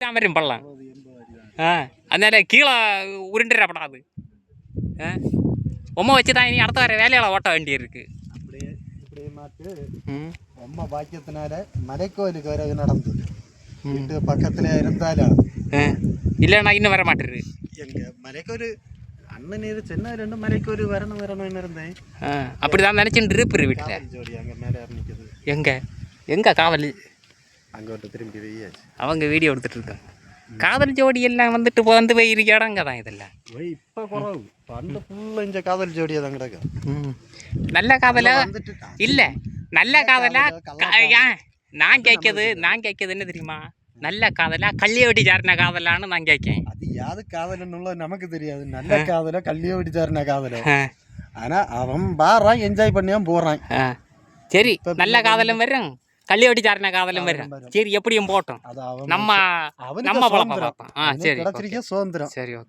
தான் அடி தான் ஆ அதனால கீழே உருண்டுடப்படாது ஆ உம்மை வச்சு தான் இனி அடுத்த வர வேலையால் ஓட்ட வேண்டியிருக்கு அம்மா பாக்கியத்தினால மலைக்கோயிலுக்கு வர நடந்தது வீட்டு பக்கத்துல இருந்தாலும் ஆ இல்லைண்ணா இன்னும் வர மாட்டேரு எங்க மலைக்கோரு அண்ணன் இது சின்ன ரெண்டு மலைக்கோரு வரணும் வரணும்னு இருந்தேன் ஆ அப்படி தான் நினச்சிட்டு இருப்பாரு வீட்டில் ஜோடி அங்க மேலே நிற்குது எங்கே எங்கே காவல் அங்கோட்டு திரும்பி வெய்யாச்சு அவங்க வீடியோ எடுத்துட்டு இருக்காங்க. காதல் ஜோடி எல்லாம் வந்துட்டு வந்து போய் இருக்க இடங்க தான் இதெல்லாம் இப்போ குறவு. பண்டு ஃபுல்லாக இந்த காதல் ஜோடியாக தான் கிடக்கு. ம். நல்ல காதலா? வந்துட்டு இல்லை. நல்ல காதலா? நான் கேட்கறது நான் கேட்கறது என்ன தெரியுமா? நல்ல காதலா? கள்ளியவட்டி சாரின காதலான்னு நான் கேட்கேன். அது யாது காதல்னுள்ள நமக்கு தெரியாது. நல்ல காதல கல்லியோ விடிச்சாருன காதல? ஆனா அவன் பாறான் என்ஜாய் பண்ணியான் போறான். சரி நல்ல காதலும் வரும் கள்ளியவட்டி சாரின காதலும் வரும். சரி எப்படியும் போட்டோம் நம்ம நம்ம பழப்ப சுதந்திரம். பார்ப்போம். ஆ சரி சுதந்திரம். சரி ஓகே.